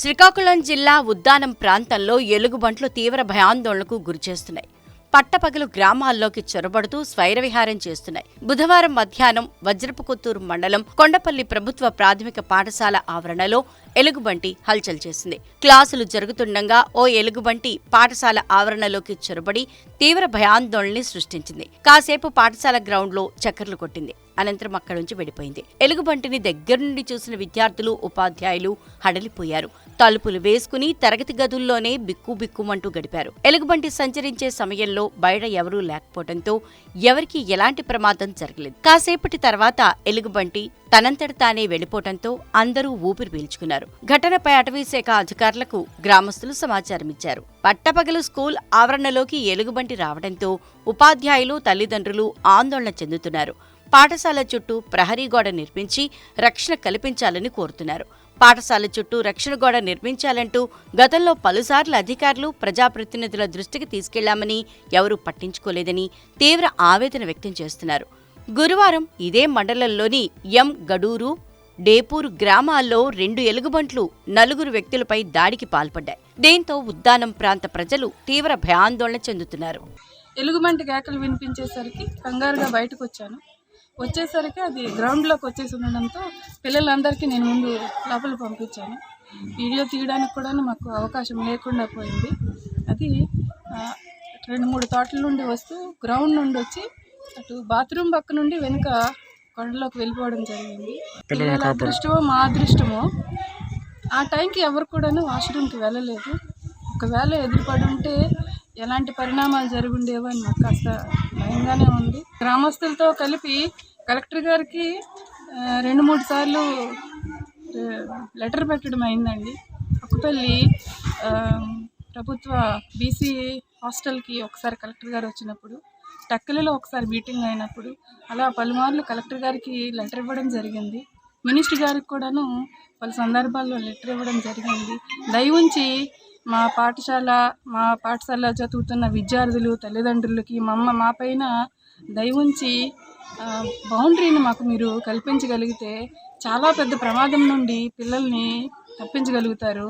శ్రీకాకుళం జిల్లా ఉద్దానం ప్రాంతంలో ఎలుగుబంట్లు తీవ్ర భయాందోళనకు గురిచేస్తున్నాయి. పట్టపగలు గ్రామాల్లోకి చొరబడుతూ స్వైరవిహారం చేస్తున్నాయి. బుధవారం మధ్యాహ్నం వజ్రపుకొత్తూరు మండలం కొండపల్లి ప్రభుత్వ ప్రాథమిక పాఠశాల ఆవరణలో ఎలుగుబంటి హల్చల్ చేసింది. క్లాసులు జరుగుతుండగా ఓ ఎలుగుబంటి పాఠశాల ఆవరణలోకి చొరబడి తీవ్ర భయాందోళనని సృష్టించింది. కాసేపు పాఠశాల గ్రౌండ్లో చక్కర్లు కొట్టింది. అనంతరం అక్కడి నుంచి వెడిపోయింది ఎలుగుబంటిని దగ్గర నుండి చూసిన విద్యార్థులు ఉపాధ్యాయులు హడలిపోయారు. తలుపులు వేసుకుని తరగతి గదుల్లోనే బిక్కు బిక్కుమంటూ గడిపారు. ఎలుగుబంటి సంచరించే సమయంలో బయట ఎవరూ లేకపోవడంతో ఎవరికీ ఎలాంటి ప్రమాదం జరగలేదు. కాసేపటి తర్వాత ఎలుగుబంటి తనంతట తానే వెళ్ళిపోవడంతో అందరూ ఊపిరి పీల్చుకున్నారు. ఘటనపై అటవీశాఖ అధికారులకు గ్రామస్తులు సమాచారం ఇచ్చారు. పట్టపగలు స్కూల్ ఆవరణలోకి ఎలుగుబంటి రావడంతో ఉపాధ్యాయులు తల్లిదండ్రులు ఆందోళన చెందుతున్నారు. పాఠశాల చుట్టూ ప్రహరీ గోడ నిర్మించి రక్షణ కల్పించాలని కోరుతున్నారు. పాఠశాల చుట్టూ రక్షణ గోడ నిర్మించాలంటూ గతంలో పలుసార్లు అధికారులు ప్రజాప్రతినిధుల దృష్టికి తీసుకెళ్ళామని ఎవరూ పట్టించుకోలేదని తీవ్ర ఆవేదన వ్యక్తం చేస్తున్నారు. గురువారం ఇదే మండలంలోని ఎం గడూరు డేపూరు గ్రామాల్లో రెండు ఎలుగుబంట్లు నలుగురు వ్యక్తులపై దాడికి పాల్పడ్డాయి. దీంతో ఉద్దానం ప్రాంత ప్రజలు తీవ్ర భయాందోళన చెందుతున్నారు. ఎలుగుబంటి కేకలు వినిపించేసరికి కంగారుగా బయటకు వచ్చాను వచ్చేసరికి అది గ్రౌండ్లోకి వచ్చేసి ఉండడంతో పిల్లలందరికీ నేను ముందు లోపల పంపించాను. వీడియో తీయడానికి కూడా మాకు అవకాశం లేకుండా పోయింది. అది రెండు మూడు తోటల నుండి వస్తూ గ్రౌండ్ నుండి వచ్చి అటు బాత్రూమ్ పక్క నుండి వెనుక కొండలోకి వెళ్ళిపోవడం జరిగింది. పిల్లల అదృష్టమో మా అదృష్టమో ఆ టైంకి ఎవరు కూడాను వాష్రూమ్కి వెళ్ళలేదు. ఒకవేళ ఎదురుపడి ఉంటే ఎలాంటి పరిణామాలు జరుగుండేవో అని నాకు కాస్త భయంగానే ఉంది. గ్రామస్తులతో కలిపి కలెక్టర్ గారికి రెండు మూడు సార్లు లెటర్ పెట్టడం అయిందండి. అక్కుపల్లి ప్రభుత్వ బీసీ హాస్టల్కి ఒకసారి కలెక్టర్ గారు వచ్చినప్పుడు టక్కలలో ఒకసారి మీటింగ్ అయినప్పుడు అలా పలుమార్లు కలెక్టర్ గారికి లెటర్ ఇవ్వడం జరిగింది. మినిస్టర్ గారికి కూడాను పలు సందర్భాల్లో లెటర్ ఇవ్వడం జరిగింది. దయ ఉంచి మా పాఠశాల మా పాఠశాల చదువుతున్న విద్యార్థులు తల్లిదండ్రులకి మా అమ్మ మా పైన దయవుంచి బౌండరీని మాకు మీరు కల్పించగలిగితే చాలా పెద్ద ప్రమాదం నుండి పిల్లల్ని తప్పించగలుగుతారు.